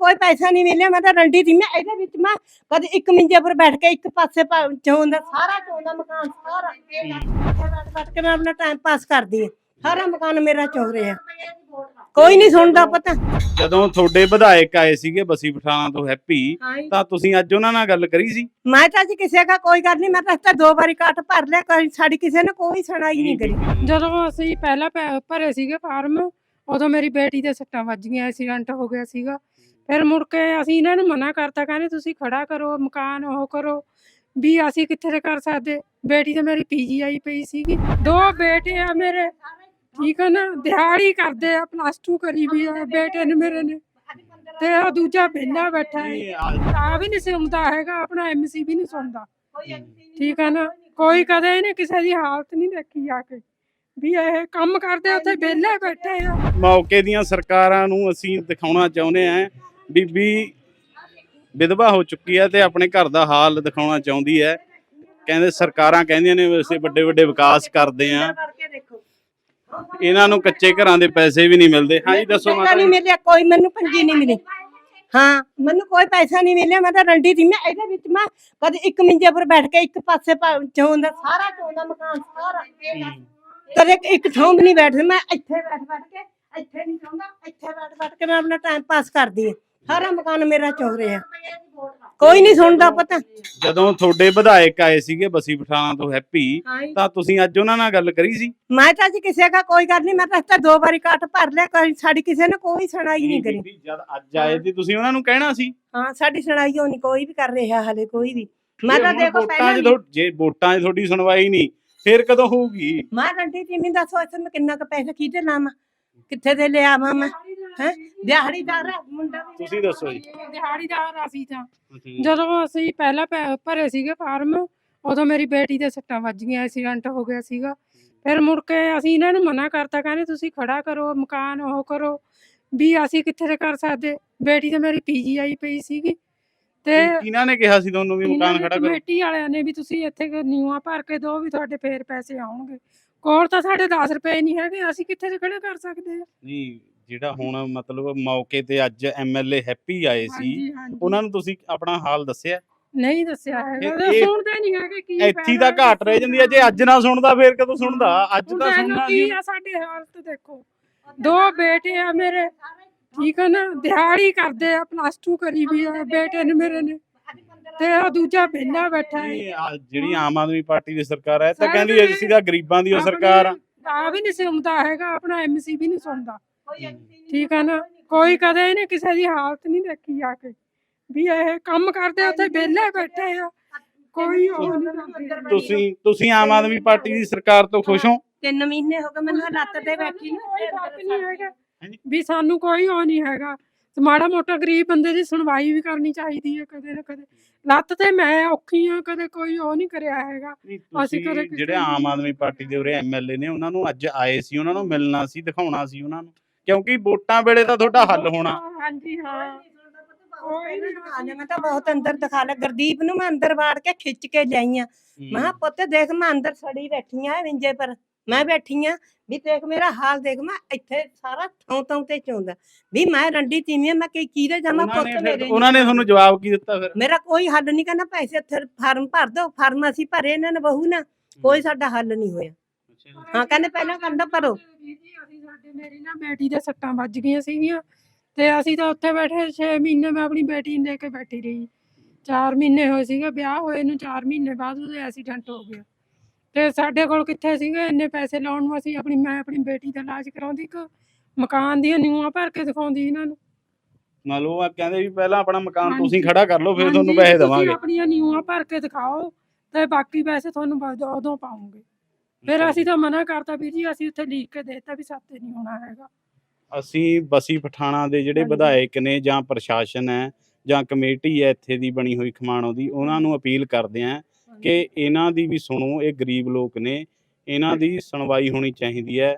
ਕੋਈ ਪੈਸਾ ਨਹੀਂ ਮਿਲਿਆ ਮੈਂ ਤਾਂ ਰੰਡੀ ਦੀ ਮੈਂ ਇਹਦੇ ਵਿੱਚ ਮੈਂ ਕਦੇ ਇੱਕ ਮਿੰਜੇ ਪਰ ਬੈਠ ਕੇ ਇੱਕ ਪਾਸੇ ਪਾ- ਚੋਂਦਾ ਸਾਰਾ ਚੋਂਦਾ ਮਕਾਨ ਸਾਰਾ। ਇੱਥੇ ਬੈਠ ਬੈਠ ਕੇ ਮੈਂ ਆਪਣਾ ਟਾਈਮ ਪਾਸ ਕਰਦੀ ਹਾਂ। ਸਾਰਾ ਮਕਾਨ ਮੇਰਾ ਚੋ ਰਿਹਾ। ਕੋਈ ਨਹੀਂ ਸੁਣਦਾ ਪਤਾ। ਜਦੋਂ ਤੁਹਾਡੇ ਵਿਧਾਇਕ ਆਏ ਸੀਗੇ ਬਸੀ ਪਠਾਣਾ ਤੋਂ ਹੈਪੀ ਤਾਂ ਤੁਸੀਂ ਅੱਜ ਉਹਨਾਂ ਨਾਲ ਗੱਲ ਕਰੀ ਸੀ? ਮੈਂ ਤਾਂ ਜੀ ਕਿਸੇ ਦਾ ਕੋਈ ਗੱਲ ਨਹੀਂ ਮੈਂ ਤਾਂ ਇੱਥੇ ਦੋ ਵਾਰੀ ਕੱਟ ਭਰ ਲਿਆ ਕੋਈ ਸਾਡੀ ਕਿਸੇ ਨੇ ਕੋਈ ਸੁਣਾਈ ਨਹੀਂ ਕਰੀ। ਜਦੋਂ ਅਸੀਂ ਪਹਿਲਾਂ ਭਰੇ ਸੀਗੇ ਫਾਰਮ ਉਦੋਂ ਮੇਰੀ ਬੇਟੀ ਦੇ ਸੱਟਾਂ ਵੱਜ ਗਈਆਂ ਐਕਸੀਡੈਂਟ ਹੋ ਗਿਆ ਸੀਗਾ। ਫਿਰ ਮੁੜ ਕੇ ਅਸੀਂ ਇਹਨਾਂ ਨੂੰ ਮਨਾ ਕਰਤਾ ਕਹਿੰਦੇ ਤੁਸੀਂ ਖੜਾ ਕਰੋ ਮਕਾਨ ਉਹ ਕਰੋ ਵੀ ਅਸੀਂ ਕਿੱਥੇ ਕਰ ਸਕਦੇ? ਬੇਟੀ ਤੇ ਮੇਰੀ ਪੀਜੀ ਆਈ ਪਈ ਸੀਗੀ। ਦੋ ਬੇਟੇ ਆ ਮੇਰੇ ਠੀਕ ਆ ਨਾ? ਦਿਹਾੜੀ ਕਰਦੇ ਆ ਪਲੱਸ 2 ਕਰੀ ਵੀ ਆ ਬੇਟੇ ਨੇ ਮੇਰੇ ਨੇ। ਤੇ ਉਹ ਦੂਜਾ ਵਿਹਲਾ ਬੈਠਾ ਹੈ। ਆ- ਵੀ ਨਹੀਂ ਸੁਣਦਾ ਹੈਗਾ ਆਪਣਾ ਐਮਸੀ ਵੀ ਨਹੀਂ ਸੁਣਦਾ। ਠੀਕ ਆ ਨਾ? ਕੋਈ ਕਦੇ ਇਹਨੇ ਕਿਸੇ ਦੀ ਹਾਲਤ ਨਹੀਂ ਦੇਖੀ ਆ ਕੇ। ਵੀ ਇਹ ਕੰਮ ਕਰਦੇ ਉੱਥੇ ਵਿਹਲੇ ਬੈਠੇ ਆ। ਮੌਕੇ ਦੀਆਂ ਸਰਕਾਰਾਂ ਨੂੰ ਅਸੀਂ ਦਿਖਾਉਣਾ ਚਾਹੁੰਦੇ ਆਂ ਬੀਬੀ ਵਿਧਵਾ ਹੋ ਚੁੱਕੀ ਹੈ ਤੇ ਆਪਣੇ ਘਰ ਦਾ ਹਾਲ ਦਿਖਾਉਣਾ ਚਾਹੁੰਦੀ ਹੈ। ਕਹਿੰਦੇ ਸਰਕਾਰਾਂ ਕਹਿੰਦੀਆਂ ਨੇ ਅਸੀਂ ਵੱਡੇ ਵੱਡੇ ਵਿਕਾਸ ਕਰਦੇ ਆਂ ਇਹਨਾਂ ਨੂੰ ਕੱਚੇ ਘਰਾਂ ਦੇ ਪੈਸੇ ਵੀ ਨਹੀਂ ਮਿਲਦੇ। ਹਾਂਜੀ ਦੱਸੋ ਮਾਤਾ ਨਹੀਂ ਮਿਲਿਆ ਕੋਈ ਮੈਨੂੰ ਪੰਜੀ ਨਹੀਂ ਮਿਲੀ। ਹਾਂ ਮੈਨੂੰ ਕੋਈ ਪੈਸਾ ਨਹੀਂ ਮਿਲਿਆ ਮੈਂ ਤਾਂ ਰੰਡੀ ਦੀ ਮੈਂ ਇਹਦੇ ਵਿੱਚ ਮੈਂ ਕਦੇ ਇੱਕ ਮਿੰਜੇ ਪਰ ਬੈਠ ਕੇ ਇੱਕ ਪਾਸੇ ਚੋਂਦਾ ਸਾਰਾ ਚੋਂਦਾ ਮਕਾਨ ਸਾਰਾ ਕਦੇ ਇੱਕ ਥਾਂ ਵੀ ਨਹੀਂ ਬੈਠਦੀ ਮੈਂ ਇੱਥੇ ਬੈਠ ਬੈਠ ਕੇ ਇੱਥੇ ਨਹੀਂ ਚਾਹੁੰਦਾ ਇੱਥੇ ਬੈਠ ਬੈਠ ਕੇ ਮੈਂ ਆਪਣਾ ਟਾਈਮ ਪਾਸ ਕਰਦੀ ਹਾਂ। ਸਾਰਾ ਮਕਾਨ ਮੇਰਾ ਚੋ ਰਿਹਾ। ਕੋਈ ਨਹੀਂ ਸੁਣਦਾ ਪਤਾ। ਜਦੋਂ ਤੁਹਾਡੇ ਵਿਧਾਇਕ ਆਏ ਸੀਗੇ ਬਸੀ ਪਠਾਣਾ ਤੋਂ ਹੈਪੀ ਤਾਂ ਤੁਸੀਂ ਅੱਜ ਉਹਨਾਂ ਨਾਲ ਗੱਲ ਕਰੀ ਸੀ? ਮੈਂ ਤਾਂ ਜੀ ਕਿਸੇ ਦਾ ਕੋਈ ਗੱਲ ਨਹੀਂ ਮੈਂ ਤਾਂ ਦੋ ਵਾਰੀ ਕੱਟ ਭਰ ਲਿਆ ਕੋਈ ਸਾਡੀ ਕਿਸੇ ਨੇ ਕੋਈ ਸੁਣਾਈ ਨਹੀਂ ਕਰੀ। ਜਦ ਅੱਜ ਆਏ ਸੀ ਤੁਸੀਂ ਉਹਨਾਂ ਨੂੰ ਕਹਿਣਾ ਸੀ? ਹਾਂ ਸਾਡੀ ਸੁਣਾਈ ਹੋਣੀ ਕੋਈ ਵੀ ਕਰ ਰਿਹਾ ਹਲੇ ਕੋਈ ਵੀ। ਮੈਂ ਤਾਂ ਦੇਖੋ ਪਹਿਲਾਂ ਤੁਹਾਡੀ- ਜੇ ਵੋਟਾਂ 'ਚ ਤੁਹਾਡੀ ਸੁਣਵਾਈ ਨਹੀਂ ਫਿਰ ਕਦੋਂ ਹੋਊਗੀ? ਮੈਂ ਰੰਡੀ ਟੀਮੀ ਦਾ ਸੋਚ ਮੈਂ ਕਿੰਨਾ ਕੁ ਪੈਸਾ ਕਿਹਦੇ ਨਾਮ ਕਿੱਥੇ ਦੇ ਲਿਆ ਮੈਂ? ਹੈ? ਦਿਹਾੜੀਦਾਰ ਆ ਮੁੰਡਾ ਵੀ ਤੁਸੀਂ ਦੱਸੋ ਜੀ। ਦਿਹਾੜੀਦਾਰ ਅਸੀਂ ਤਾਂ। ਜਦੋਂ ਅਸੀਂ ਪਹਿਲਾਂ ਭੈ- ਭਰੇ ਸੀਗੇ ਫਾਰਮ ਉਦੋਂ ਮੇਰੀ ਬੇਟੀ ਦੇ ਸੱਟਾਂ ਵੱਜ ਗਈਆਂ ਐਕਸੀਡੈਂਟ ਹੋ ਗਿਆ ਸੀਗਾ। ਫਿਰ ਮੁੜ ਕੇ ਅਸੀਂ ਇਹਨਾਂ ਨੂੰ ਮਨਾ ਕਰਤਾ ਕਹਿੰਦੇ ਤੁਸੀਂ ਖੜਾ ਕਰੋ ਮਕਾਨ ਉਹ ਕਰੋ ਵੀ ਅਸੀਂ ਕਿੱਥੇ ਤੇ ਕਰ ਸਕਦੇ? ਬੇਟੀ ਤੇ ਮੇਰੀ ਪੀਜੀ ਆਈ ਪਈ ਸੀਗੀ। ਤੇ ਕਿਹਨਾਂ ਨੇ ਕਿਹਾ ਸੀ ਤੁਹਾਨੂੰ ਵੀ ਇਹਨਾਂ ਮਕਾਨ ਨੇ ਖੜਾ ਕਰੋ? ਕਮੇਟੀ ਵਾਲਿਆਂ ਨੇ ਵੀ ਤੁਸੀਂ ਇੱਥੇ ਕਿ ਨੀਵਾਂ ਭਰ ਕੇ ਦਿਓ ਵੀ ਤੁਹਾਡੇ ਫੇਰ ਪੈਸੇ ਆਉਣਗੇ। ਕੋਲ ਤਾਂ ਸਾਡੇ 10 ਰੁਪਏ ਨਹੀਂ ਹੈਗੇ ਅਸੀਂ ਕਿੱਥੇ ਤੇ ਖੜੇ ਕਰ ਸਕਦੇ ਆ? ਨਹੀਂ ਜਿਹੜਾ ਹੁਣ ਮਤਲਬ ਮੌਕੇ ਤੇ ਅੱਜ ਐਮਐਲਏ ਹੈਪੀ ਆਏ ਸੀ ਹਾਂਜੀ, ਹਾਂਜੀ। ਉਹਨਾਂ ਨੂੰ ਤੁਸੀਂ ਆਪਣਾ ਹਾਲ ਦੱਸਿਆ? ਨਹੀਂ ਦੱਸਿਆ ਹੈਗਾ ਇਹ- ਉਹ ਇਹ- ਸੁਣਦੇ ਨਹੀਂ ਹੈਗੇ ਕੀ ਇੱਥੇ ਹੀ ਤਾਂ ਘਾਟ ਰਹਿ ਜਾਂਦੀ ਹੈ ਜੇ ਅੱਜ ਨਾ ਸੁਣਦਾ ਫੇਰ ਕਦੋਂ ਸੁਣਦਾ? ਅੱਜ ਤਾਂ ਸੁਣਨਾ ਕੀ ਸੀ ਆ ਸਾਡੇ ਹਾਲਤ ਦੇਖੋ। ਦੋ ਬੇਟੇ ਆ ਮੇਰੇ ਠੀਕ ਆ ਨਾ? ਦਿਹਾੜੀ ਕਰਦੇ ਆ ਪਲੱਸ 2 ਕਰੀ ਵੀ ਆ ਬੇਟੇ ਨੇ ਮੇਰੇ ਨੇ। ਤੇ ਉਹ ਦੂਜਾ ਵਿਹਲਾ ਬੈਠਾ ਹੈ ਆ ਜਿਹੜੀ ਆਮ ਆਦਮੀ ਪਾਰਟੀ ਦੀ ਸਰਕਾਰ ਹੈ ਤਾਂ ਕਹਿੰਦੀ ਐ ਅਸੀਂ ਤਾਂ ਗਰੀਬਾਂ ਦੀ ਸਰਕਾਰ ਆ। ਆ ਵੀ ਨਹੀਂ ਸੁਣਦਾ ਹੈਗਾ ਆਪਣਾ ਐਮਸੀ ਵੀ ਨਹੀਂ ਸੁਣਦਾ। ਠੀਕ ਆ ਨਾ? ਕੋਈ ਕਦੇ ਇਹਨੇ ਕਿਸੇ ਦੀ ਹਾਲਤ ਨਹੀਂ ਦੇਖੀ ਆ ਕੇ। ਵੀ ਇਹ ਕੰਮ ਕਰਦੇ ਉੱਥੇ ਵਿਹਲੇ ਬੈਠੇ ਆ। ਕੋਈ ਉਹ ਨਹੀਂ ਕਰਦਾ। ਤੁਸੀਂ ਤੁਸੀਂ ਆਮ ਆਦਮੀ ਪਾਰਟੀ ਦੀ ਸਰਕਾਰ ਤੋਂ ਖੁਸ਼ ਹੋ? ਤਿੰਨ ਮਹੀਨੇ ਹੋ ਗਏ ਮੈਨੂੰ ਲੱਤ ਤੇ ਬੈਠੀ ਨੂੰ ਕੋਈ ਬਾਤ ਨਹੀਂ ਹੈਗਾ। ਵੀ ਸਾਨੂੰ ਕੋਈ ਉਹ ਨਹੀਂ ਹੈਗਾ। ਤੇ ਮਾੜਾ ਮੋਟਾ ਗਰੀਬ ਬੰਦੇ ਦੀ ਸੁਣਵਾਈ ਵੀ ਕਰਨੀ ਚਾਹੀਦੀ ਹੈ ਕਦੇ ਨਾ ਕਦੇ। ਲੱਤ ਤੇ ਮੈਂ ਔਖੀ ਆ ਕਦੇ ਕੋਈ ਉਹ ਨਹੀਂ ਕਰਿਆ ਹੈਗਾ। ਅਸੀਂ ਕਦੇ ਜਿਹੜੇ ਆਮ ਆਦਮੀ ਪਾਰਟੀ ਦੇ ਉਰੇ ਐਮਐਲਏ ਨੇ ਉਹਨਾਂ ਨੂੰ ਅੱਜ ਆਏ ਸੀ ਉਹਨਾਂ ਨੂੰ ਮਿਲਣਾ ਸੀ ਦਿਖਾਉਣਾ ਸੀ ਉਹਨਾਂ ਨੂੰ। ਕਿਉਂਕਿ ਵੋਟਾਂ ਵੇਲੇ ਤਾਂ ਤੁਹਾਡਾ ਹੱਲ ਹੋਣਾ। ਹਾਂਜੀ ਹਾਂ। ਕੋਈ ਨੀ ਖਾਣੇ ਮੈਂ ਤਾਂ ਬਹੁਤ ਅੰਦਰ ਦਿਖਾ ਲਿਆ। ਗੁਰਦੀਪ ਨੂੰ ਮੈਂ ਅੰਦਰ ਵਾੜ ਕੇ ਖਿੱਚ ਕੇ ਲਿਆਈਆਂ ਮੈਂ ਕਿਹਾ ਪੁੱਤ ਦੇਖ ਮੈਂ ਅੰਦਰ ਸੜੀ ਬੈਠੀ ਆ ਵਿੰਜੇ ਪਰ। ਮੈਂ ਬੈਠੀ ਆ ਵੀ ਦੇਖ ਮੇਰਾ ਹਾਲ ਦੇਖ ਮੈਂ ਇੱਥੇ ਸਾਰਾ ਥਾਂ ਥਾਂ ਤੇ ਚੋਂਦਾ। ਵੀ ਮੈਂ ਰੰਡੀ ਤੀਵੀਂ ਮੈਂ ਕਿ ਕੀਰੇ ਜਾਵਾਂ ਉਹਨਾਂ ਪੁੱਤ ਮੇਰੇ ਉਹਨਾਂ ਨੇ ਤੁਹਾਨੂੰ ਜਵਾਬ ਕੀ ਦਿੱਤਾ ਫਿਰ? ਮੇਰਾ ਕੋਈ ਹੱਲ ਨਹੀਂ ਕਹਿੰਦਾ ਪੈਸੇ ਇੱਥੇ ਫਾਰਮ ਭਰ ਦਿਓ ਫਾਰਮ ਅਸੀਂ ਭਰੇ ਇਹਨਾਂ ਨੇ ਬਹੂ ਨਾ। ਕੋਈ ਸਾਡਾ ਹੱਲ ਨਹੀਂ ਹੋਇਆ। ਹਾਂ ਕਹਿੰਦੇ ਪਹਿਲਾਂ ਕਹਿੰਦਾ ਭਰੋ ਅਸੀਂ ਸਾਡੇ ਮੇਰੀ ਨਾ ਬੇਟੀ ਦੇ ਸੱਟਾਂ ਵੱਜ ਗਈਆਂ ਸੀਗੀਆਂ ਤੇ ਅਸੀਂ ਤਾਂ ਉੱਥੇ ਬੈਠੇ 6 ਮਹੀਨੇ ਮੈਂ ਆਪਣੀ ਬੇਟੀ ਨੂੰ ਲੈ ਕੇ ਬੈਠੀ ਰਹੀ। 4 ਮਹੀਨੇ ਹੋਏ ਸੀਗੇ ਵਿਆਹ ਹੋਏ ਨੂੰ 4 ਮਹੀਨੇ ਬਾਅਦ ਉਹਦੇ ਐਕਸੀਡੈਂਟ ਹੋ ਗਿਆ। ਤੇ ਸਾਡੇ ਕੋਲ ਕਿੱਥੇ ਸੀਗੇ ਇੰਨੇ ਪੈਸੇ ਲਾਉਣ ਨੂੰ ਅਸੀਂ ਆਪਣੀ ਮੈਂ ਆਪਣੀ ਬੇਟੀ ਦਾ ਇਲਾਜ ਕਰਾਉਂਦੀ ਕਿ ਮਕਾਨ ਦੀਆਂ ਨਿਊਆਂ ਭਰ ਕੇ ਦਿਖਾਉਂਦੀ ਇਹਨਾਂ ਨੂੰ। ਮੰਨ ਲਓ ਆ ਕਹਿੰਦੇ ਵੀ ਪਹਿਲਾਂ ਆਪਣਾ ਮਕਾਨ ਹਾਂਜੀ। ਤੁਸੀਂ ਖੜਾ ਕਰ ਲਓ ਫਿਰ ਤੁਹਾਨੂੰ ਹਾਂਜੀ, ਪੈਸੇ ਤੁਸੀਂ ਦੇਵਾਂਗੇ। ਆਪਣੀਆਂ ਨਿਊਆਂ ਭਰ ਕੇ ਦਿਖਾਓ ਤੇ ਬਾਕੀ ਪੈਸੇ ਤੁਹਾਨੂੰ ਬਾਅਦ ਉਦੋਂ ਪਾਉਂਗੇ। ਫਿਰ ਅਸੀਂ ਤਾਂ ਮਨਾ ਕਰਤਾ ਵੀਰ ਜੀ ਅਸੀਂ ਉੱਥੇ ਲਿਖ ਕੇ ਦੇਤਾ ਵੀ ਸਾਤੇ ਨਹੀਂ ਹੋਣਾ ਹੈਗਾ। ਅਸੀਂ ਬਸੀ ਪਠਾਣਾ ਦੇ ਜਿਹੜੇ। ਵਿਧਾਇਕ ਨੇ ਜਾਂ ਪ੍ਰਸ਼ਾਸਨ ਹੈ ਜਾਂ ਕਮੇਟੀ ਹੈ ਇੱਥੇ ਦੀ ਬਣੀ ਹੋਈ ਖਮਾਣੋ ਦੀ ਉਹਨਾਂ ਨੂੰ ਅਪੀਲ ਕਰਦੇ ਆਂ ਕਿ ਇਹਨਾਂ ਦੀ ਵੀ ਸੁਣੋ ਇਹ ਗਰੀਬ ਲੋਕ ਨੇ ਇਹਨਾਂ ਦੀ ਸੁਣਵਾਈ ਹੋਣੀ ਚਾਹੀਦੀ ਹੈ।